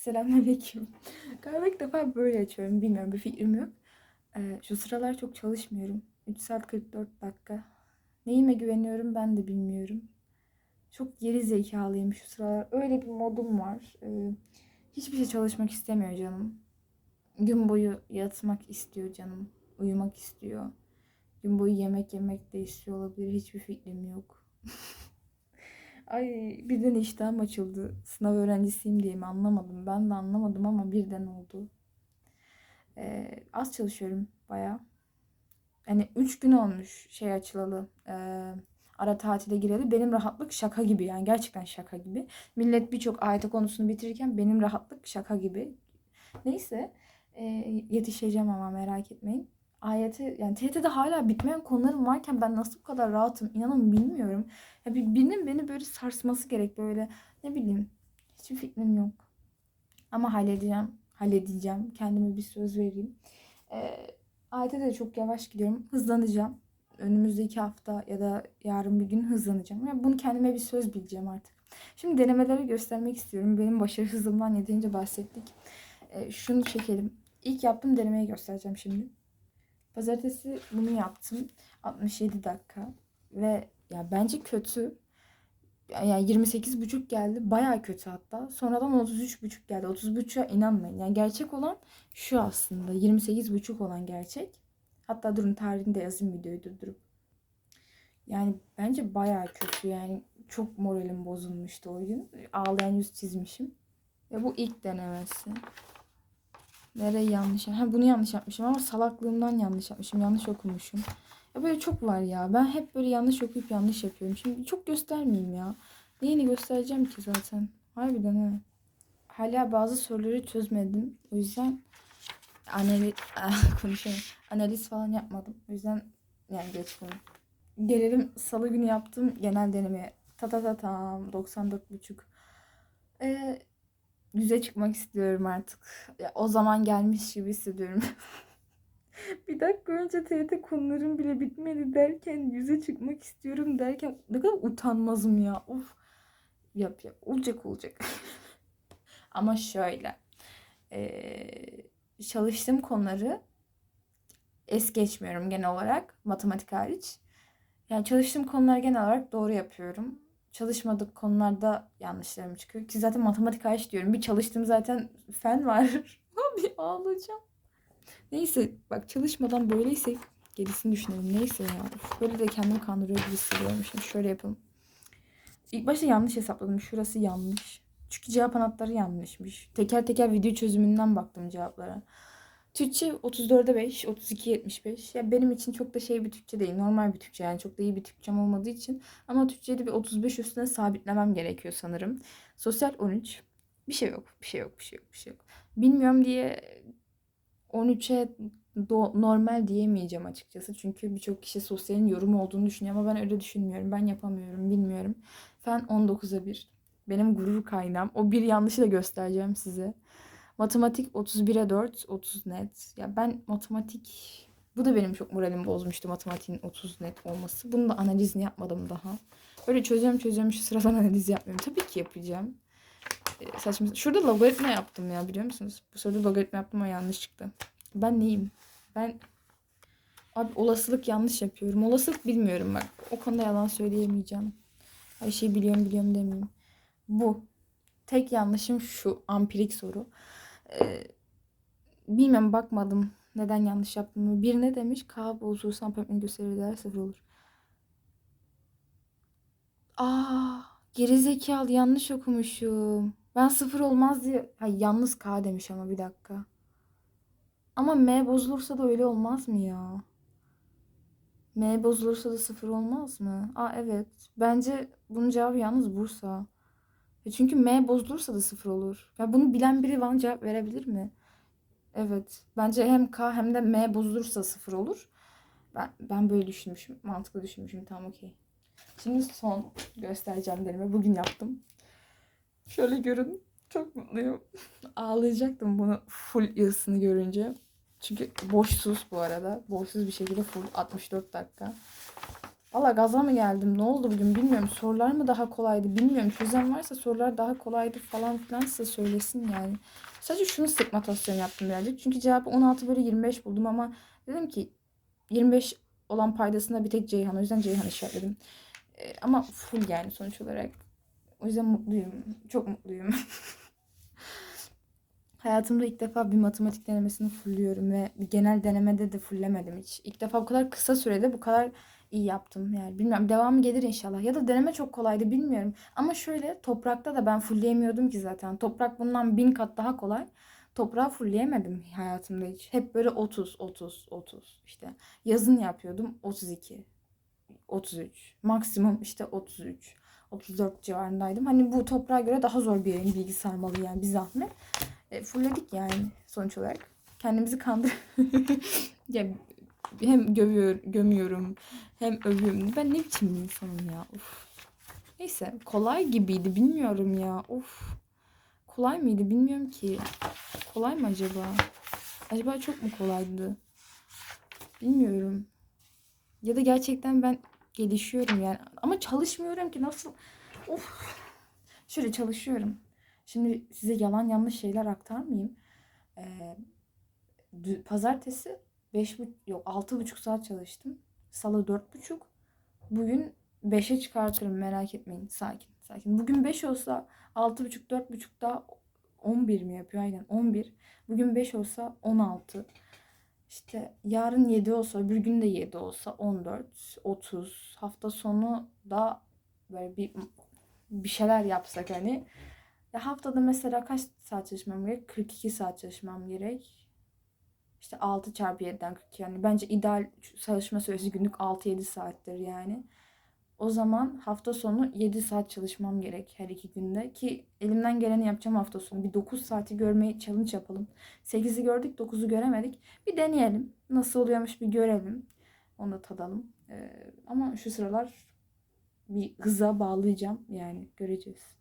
Selamünaleyküm. Galiba ilk defa böyle açıyorum. Bilmiyorum bir fikrim yok. Ee, şu sıralar çok çalışmıyorum. 3 saat 44 dakika. Neyime güveniyorum ben de bilmiyorum. Çok geri zekalıyım şu sıralar. Öyle bir modum var. Ee, hiçbir şey çalışmak istemiyor canım. Gün boyu yatmak istiyor canım. Uyumak istiyor. Gün boyu yemek yemek de istiyor olabilir. Hiçbir fikrim yok. Ay birden iştahım açıldı. Sınav öğrencisiyim diye mi anlamadım. Ben de anlamadım ama birden oldu. Ee, az çalışıyorum baya. Hani 3 gün olmuş şey açılalı. Ee, ara tatile gireli. Benim rahatlık şaka gibi yani gerçekten şaka gibi. Millet birçok AYT konusunu bitirirken benim rahatlık şaka gibi. Neyse ee, yetişeceğim ama merak etmeyin. AYT yani TYT'de hala bitmeyen konularım varken ben nasıl bu kadar rahatım inanın bilmiyorum. Ya bir, birinin beni böyle sarsması gerek böyle ne bileyim hiçbir fikrim yok. Ama halledeceğim. Halledeceğim. Kendime bir söz vereyim. Ee, AYT'de de çok yavaş gidiyorum. Hızlanacağım. Önümüzdeki hafta ya da yarın bir gün hızlanacağım. Yani bunu kendime bir söz bileceğim artık. Şimdi denemeleri göstermek istiyorum. Benim başarı hızımdan yeterince bahsettik. Ee, şunu çekelim. İlk yaptığım denemeyi göstereceğim şimdi. Pazartesi bunu yaptım. 67 dakika. Ve ya bence kötü. Yani 28 buçuk geldi. Baya kötü hatta. Sonradan 33 buçuk geldi. 30 buçuğa inanmayın. Yani gerçek olan şu aslında. 28 buçuk olan gerçek. Hatta durun tarihini de yazayım videoyu durdurup. Yani bence baya kötü. Yani çok moralim bozulmuştu o gün. Ağlayan yüz çizmişim. Ve bu ilk denemesi. Nereyi yanlış Ha bunu yanlış yapmışım ama salaklığımdan yanlış yapmışım. Yanlış okumuşum. Ya böyle çok var ya. Ben hep böyle yanlış okuyup yanlış yapıyorum. Şimdi çok göstermeyeyim ya. Neyini göstereceğim ki zaten? Harbiden ha. Hala bazı soruları çözmedim. O yüzden analiz konuşamıyorum. Analiz falan yapmadım. O yüzden yani geç. Gelelim salı günü yaptığım genel denemeye. Ta ta ta tam 94,5. Ee, yüze çıkmak istiyorum artık. Ya, o zaman gelmiş gibi hissediyorum. bir dakika önce TYT konularım bile bitmedi derken yüze çıkmak istiyorum derken ne kadar utanmazım ya. Of. Yap yap. Olacak olacak. Ama şöyle. Ee, çalıştığım konuları es geçmiyorum genel olarak. Matematik hariç. Yani çalıştığım konular genel olarak doğru yapıyorum çalışmadık konularda yanlışlarım çıkıyor. Ki zaten matematik hariç diyorum. Bir çalıştığım zaten fen var. bir ağlayacağım. Neyse bak çalışmadan böyleyse gerisini düşünelim. Neyse ya. Böyle de kendimi kandırıyor gibi hissediyorum. Şimdi şöyle yapalım. İlk başta yanlış hesapladım. Şurası yanlış. Çünkü cevap anahtarı yanlışmış. Teker teker video çözümünden baktım cevaplara. Türkçe 34'e 5, 32 75. Ya benim için çok da şey bir Türkçe değil. Normal bir Türkçe yani çok da iyi bir Türkçem olmadığı için. Ama Türkçe'de bir 35 üstüne sabitlemem gerekiyor sanırım. Sosyal 13. Bir şey yok, bir şey yok, bir şey yok, bir şey yok. Bilmiyorum diye 13'e normal diyemeyeceğim açıkçası. Çünkü birçok kişi sosyalin yorumu olduğunu düşünüyor ama ben öyle düşünmüyorum. Ben yapamıyorum, bilmiyorum. Fen 19'a 1. Benim gurur kaynağım. O bir yanlışı da göstereceğim size. Matematik 31'e 4, 30 net. Ya ben matematik bu da benim çok moralim bozmuştu matematiğin 30 net olması. Bunu da analizini yapmadım daha. Böyle çözüyorum çözüyorum şu sıradan analiz yapmıyorum. Tabii ki yapacağım. Ee, saçma. Şurada logaritma yaptım ya biliyor musunuz? Bu soruda logaritma yaptım ama yanlış çıktı. Ben neyim? Ben abi olasılık yanlış yapıyorum. Olasılık bilmiyorum bak. O konuda yalan söyleyemeyeceğim. Her şeyi biliyorum biliyorum demeyeyim. Bu. Tek yanlışım şu ampirik soru. Ee, bilmem bakmadım neden yanlış yaptım. Bir ne demiş? K bozulursa ampermetin gösterir değer sıfır olur. Aa, gerizekalı yanlış okumuşum. Ben sıfır olmaz diye. Ha, yalnız K demiş ama bir dakika. Ama M bozulursa da öyle olmaz mı ya? M bozulursa da sıfır olmaz mı? Aa evet. Bence bunun cevabı yalnız Bursa. E çünkü M bozulursa da sıfır olur. Ya bunu bilen biri bana cevap verebilir mi? Evet. Bence hem K hem de M bozulursa sıfır olur. Ben, ben böyle düşünmüşüm. Mantıklı düşünmüşüm. Tamam okey. Şimdi son göstereceğim deneme. Bugün yaptım. Şöyle görün. Çok mutluyum. Ağlayacaktım bunu full yazısını görünce. Çünkü boşsuz bu arada. Boşsuz bir şekilde full 64 dakika. Valla gaza mı geldim? Ne oldu bugün bilmiyorum. Sorular mı daha kolaydı bilmiyorum. Çözen varsa sorular daha kolaydı falan filan size söylesin yani. Sadece şunu segmentasyon yaptım birazcık. Çünkü cevabı 16 bölü 25 buldum ama dedim ki 25 olan paydasında bir tek Ceyhan. O yüzden Ceyhan işaretledim. Ee, ama full yani sonuç olarak. O yüzden mutluyum. Çok mutluyum. Hayatımda ilk defa bir matematik denemesini fullüyorum ve genel denemede de fullemedim hiç. İlk defa bu kadar kısa sürede bu kadar iyi yaptım. Yani bilmiyorum devamı gelir inşallah. Ya da deneme çok kolaydı bilmiyorum. Ama şöyle toprakta da ben fullleyemiyordum ki zaten. Toprak bundan bin kat daha kolay. Toprağı fullleyemedim hayatımda hiç. Hep böyle 30, 30, 30 işte. Yazın yapıyordum 32, 33. Maksimum işte 33, 34 civarındaydım. Hani bu toprağa göre daha zor bir yayın bilgi sarmalı yani bir zahmet. E, fullledik yani sonuç olarak. Kendimizi kandır. ya hem gövüyor, gömüyorum hem övüyorum. Ben ne biçim bir insanım ya. Uf. Neyse kolay gibiydi bilmiyorum ya. Of. Kolay mıydı bilmiyorum ki. Kolay mı acaba? Acaba çok mu kolaydı? Bilmiyorum. Ya da gerçekten ben gelişiyorum yani. Ama çalışmıyorum ki nasıl? Of. Şöyle çalışıyorum. Şimdi size yalan yanlış şeyler aktarmayayım. Ee, pazartesi 5 yok 6,5 saat çalıştım. Salı 4,5. Bugün 5'e çıkartırım merak etmeyin. Sakin sakin. Bugün 5 olsa 6,5 4,5 daha 11 mi yapıyor? Aynen 11. Bugün 5 olsa 16. İşte yarın 7 olsa öbür gün de 7 olsa 14, 30. Hafta sonu da böyle bir bir şeyler yapsak hani. Ya haftada mesela kaç saat çalışmam gerek? 42 saat çalışmam gerek. İşte 6 çarpı 7'den 42 yani bence ideal çalışma süresi günlük 6-7 saattir yani. O zaman hafta sonu 7 saat çalışmam gerek her iki günde ki elimden geleni yapacağım hafta sonu. Bir 9 saati görmeyi challenge yapalım. 8'i gördük 9'u göremedik. Bir deneyelim. Nasıl oluyormuş bir görelim. Onu da tadalım. Ee, ama şu sıralar bir hıza bağlayacağım yani göreceğiz.